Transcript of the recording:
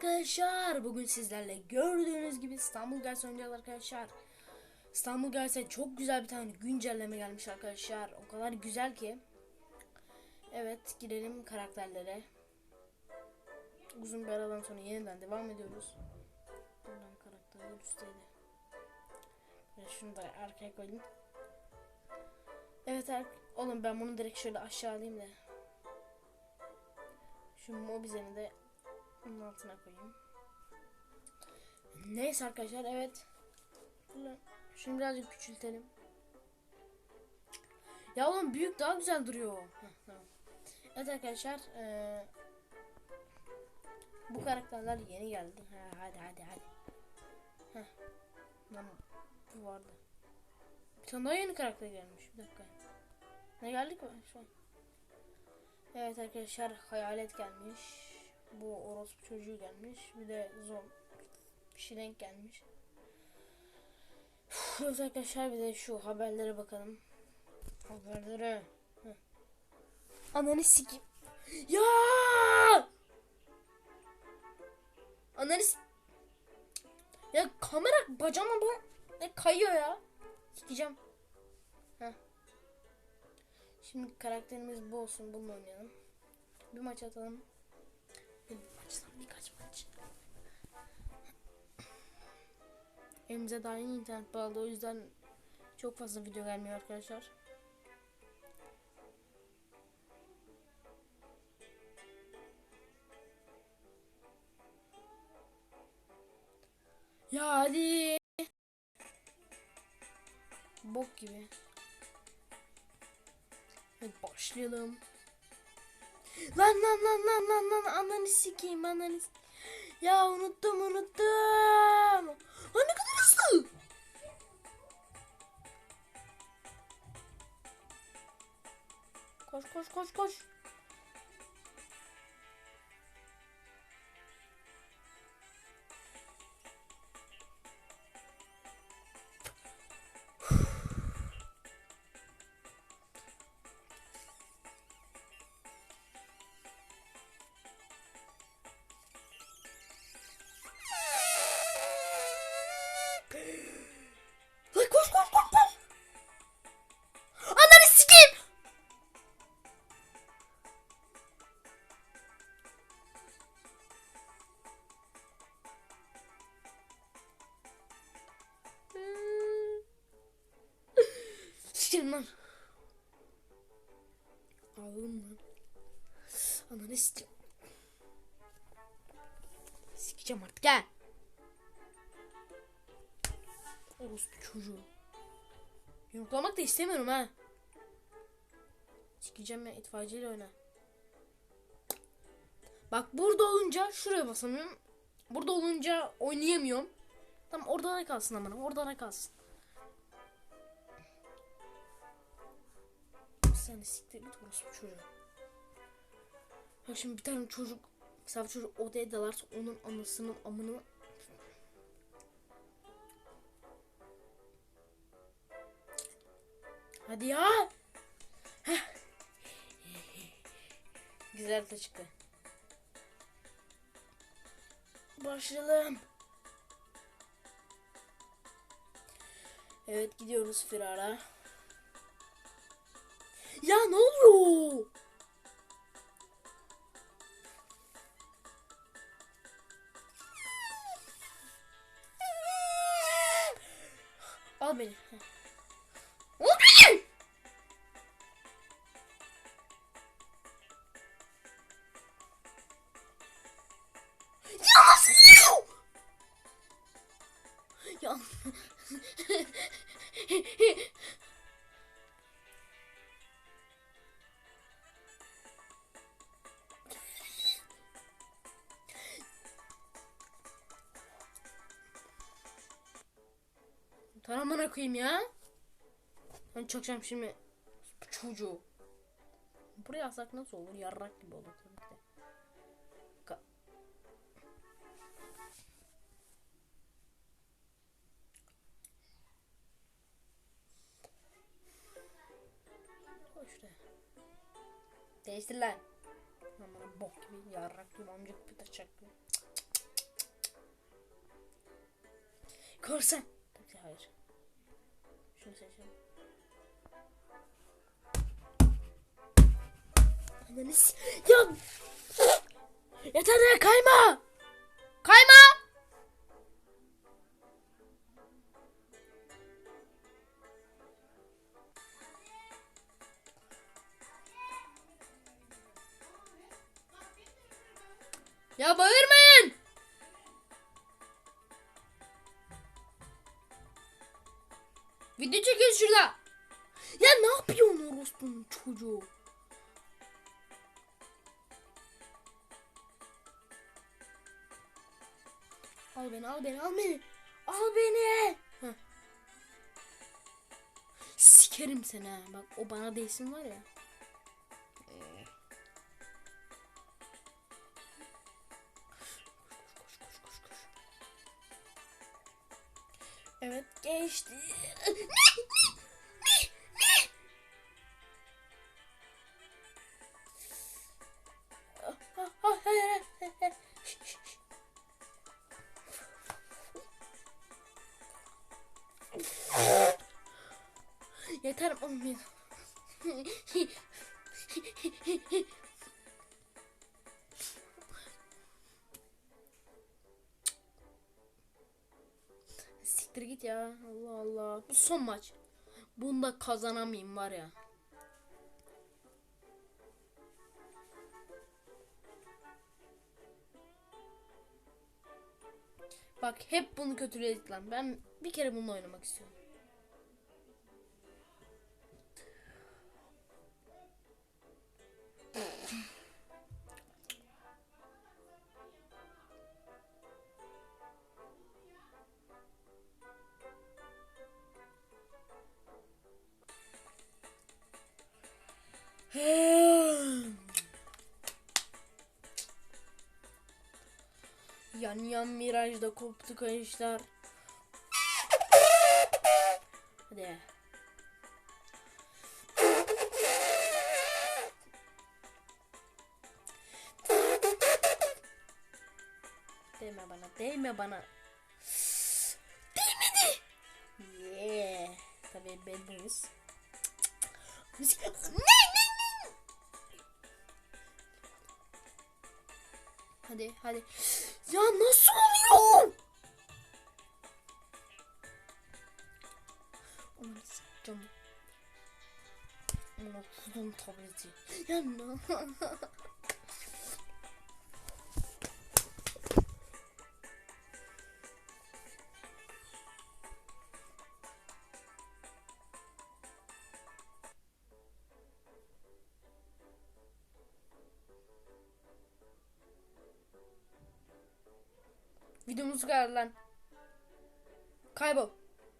arkadaşlar. Bugün sizlerle gördüğünüz gibi İstanbul Guys oynayacağız arkadaşlar. İstanbul Guys'e çok güzel bir tane güncelleme gelmiş arkadaşlar. O kadar güzel ki. Evet girelim karakterlere. Uzun bir aradan sonra yeniden devam ediyoruz. Buradan karakterler üstteydi. Ve şunu da arkaya koyayım. Evet ar- oğlum ben bunu direkt şöyle aşağı alayım da. Şu mobizeni de bunun altına koyayım. Neyse arkadaşlar evet. Şunu birazcık küçültelim. Ya oğlum büyük daha güzel duruyor. Evet arkadaşlar eee, bu karakterler yeni geldi. Ha, hadi hadi hadi. Heh. Lan bu vardı. Bir tane daha yeni karakter gelmiş. Bir dakika. Ne geldik mi? Şu an. Evet arkadaşlar hayalet gelmiş. Bu orospu çocuğu gelmiş. Bir de zom bir şey denk gelmiş. Uf, arkadaşlar bir de şu haberlere bakalım. Haberlere. Heh. Ananı sikeyim. Ya! Ananı Ya kamera bacağıma bu ne kayıyor ya. Sikeceğim. Heh. Şimdi karakterimiz bu olsun. Bununla oynayalım. Bir maç atalım. Bir maç lan birkaç maç. Elimize daha yeni internet bağlı. O yüzden çok fazla video gelmiyor arkadaşlar. Ya hadi. Bok gibi. Evet başlayalım. Lan lan lan lan lan lan ananı sikeyim ananı Ya unuttum unuttum. Lan ne kadar hızlı. Koş koş koş koş. Sikeyim lan. Ağlayayım lan. Ananı sikeyim. Sikeceğim artık gel. Orospu çocuğu. Yumruklamak da istemiyorum ha. Sikeceğim ya itfaiyeciyle oyna. Bak burada olunca şuraya basamıyorum. Burada olunca oynayamıyorum. Tamam orada ne kalsın amına orada ne kalsın. Sen de siktir git orospu çocuğu. Bak şimdi bir tane çocuk mesela çocuk odaya dalarsa onun anasının amını Hadi ya. Güzel de çıktı. Başlayalım. Evet gidiyoruz firara. Ya ne oluyor? Tamam bana koyayım ya. Ben çakacağım şimdi çocuğu. Buraya alsak nasıl olur? Yarrak gibi olur tabii ki de. Ka- şuraya. Değiştir lan. Bana bok gibi yarrak gibi amcık taşak gibi. Korsan. Tabii hayır. Şunu seçelim. S- Ya! Yeter ya kayma! Kayma! Ya bağırmayın! Video çekiyoruz şurada. Ya ne yapıyorsun orospunun çocuğu? Al beni al beni al beni. Al beni. Heh. Sikerim seni. Bak o bana değsin var ya. Evet geçti. Yeter oğlum. Siktir git ya. Allah Allah. Bu son maç. Bunda kazanamayayım var ya. Bak hep bunu kötüledik lan. Ben bir kere bununla oynamak istiyorum. Yan yan mirajda koptu kayışlar. Hadi. Değme bana, değme bana. Değmedi. Yeah. Tabii. Müzik. Ne ne Hadi hadi. Ya nasıl oluyor? Onu sıkacağım. Onu kudum tableti. Ya ne? Videomuzu kayar lan. Kaybol.